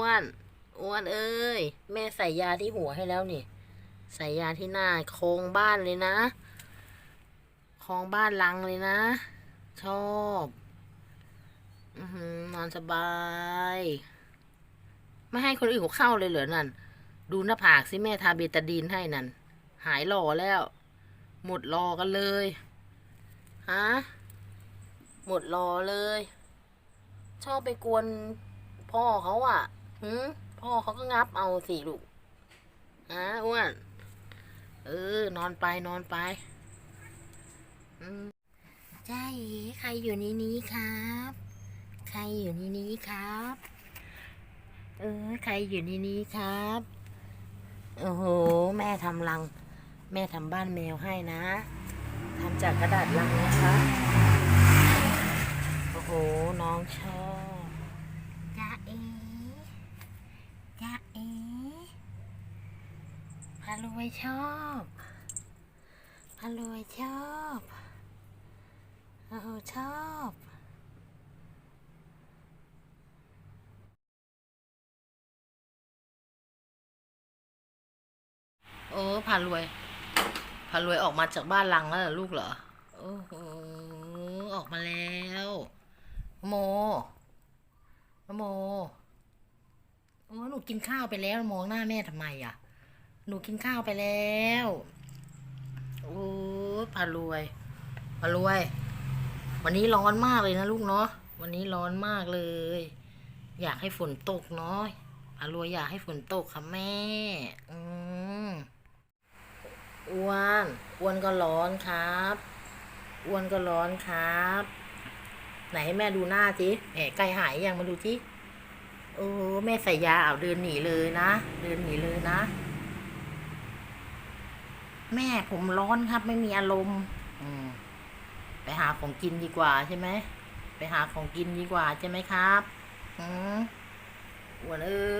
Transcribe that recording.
อ้วน อ้วนเอ้ย แม่ใส่ยาที่หัวให้แล้วนี่ ใส่ยาที่หน้าโครงบ้านเลยนะโครงบ้านลังเลยนะ ชอบอืนอนสบาย ไม่ให้คนอื่นเขาเข้าเลยเหรอนั่น ดูหน้าผากสิแม่ทาเบตาดีนให้นั่น หายหล่อแล้ว หมดรอกันเลย ฮะ หมดรอเลย ชอบไปกวนพ่อเขาอะ หืมพ่อเขาก็งับเอาสิลูกฮะอ้วน เออ นอนไปนอนไป อืมจ้าเอ๋ใครอยู่ในนี้ครับ ใครอยู่ในนี้ครับ เออ ใครอยู่ในนี้ครับ โอ้โห แม่ทำรัง แม่ทำบ้านแมวให้นะทำจากกระดาษลังนะคะ โอ้โห น้องชอบจ้าเอจ้าเอ พารวยชอบพารวยชอบโอ้โหชอบโอ้พารวยพารวยออกมาจากบ้านลังแล้วเหรอลูกเหรอ โอ้โห ออกมาแล้ว โม โม โอ้หนูกินข้าวไปแล้วมองหน้าแม่ทำไมอะ หนูกินข้าวไปแล้วโอ้พารวยพารวย วันนี้ร้อนมากเลยนะลูกเนาะวันนี้ร้อนมากเลย อยากให้ฝนตกเนาะพารวยอยากให้ฝนตกค่ะแม่อืมอ้วนอ้วนก็ร้อนครับอ้วนก็ร้อนครับ ไหนให้แม่ดูหน้าสิแผลใกล้หายยังมาดูสิโอ้แม่ใส่ยาเอาเดินหนีเลยนะ เดินหนีเลยนะ แม่ผมร้อนครับ ไม่มีอารมณ์ อืม ไปหาของกินดีกว่าใช่ไหม ไปหาของกินดีกว่าใช่ไหมครับ อืมอ้วนเอ้ยอ้วนเอ้ย